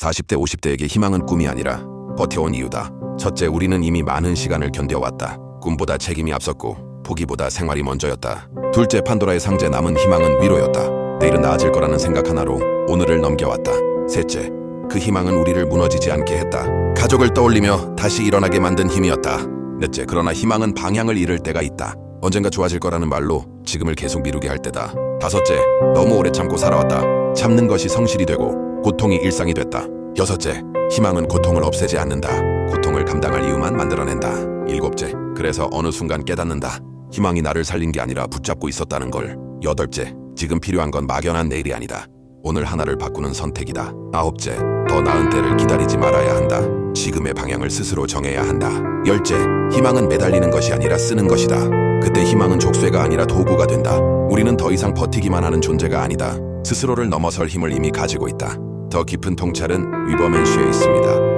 40대, 50대에게 희망은 꿈이 아니라 버텨온 이유다. 첫째, 우리는 이미 많은 시간을 견뎌왔다. 꿈보다 책임이 앞섰고 포기보다 생활이 먼저였다. 둘째, 판도라의 상제 남은 희망은 위로였다. 내일은 나아질 거라는 생각 하나로 오늘을 넘겨왔다. 셋째, 그 희망은 우리를 무너지지 않게 했다. 가족을 떠올리며 다시 일어나게 만든 힘이었다. 넷째, 그러나 희망은 방향을 잃을 때가 있다. 언젠가 좋아질 거라는 말로 지금을 계속 미루게 할 때다. 다섯째, 너무 오래 참고 살아왔다. 참는 것이 성실이 되고 고통이 일상이 됐다. 여섯째, 희망은 고통을 없애지 않는다. 고통을 감당할 이유만 만들어낸다. 일곱째, 그래서 어느 순간 깨닫는다. 희망이 나를 살린 게 아니라 붙잡고 있었다는 걸. 여덟째, 지금 필요한 건 막연한 내일이 아니다. 오늘 하나를 바꾸는 선택이다. 아홉째, 더 나은 때를 기다리지 말아야 한다. 지금의 방향을 스스로 정해야 한다. 열째, 희망은 매달리는 것이 아니라 쓰는 것이다. 그때 희망은 족쇄가 아니라 도구가 된다. 우리는 더 이상 버티기만 하는 존재가 아니다. 스스로를 넘어설 힘을 이미 가지고 있다. 더 깊은 통찰은 위버맨 슈에 있습니다.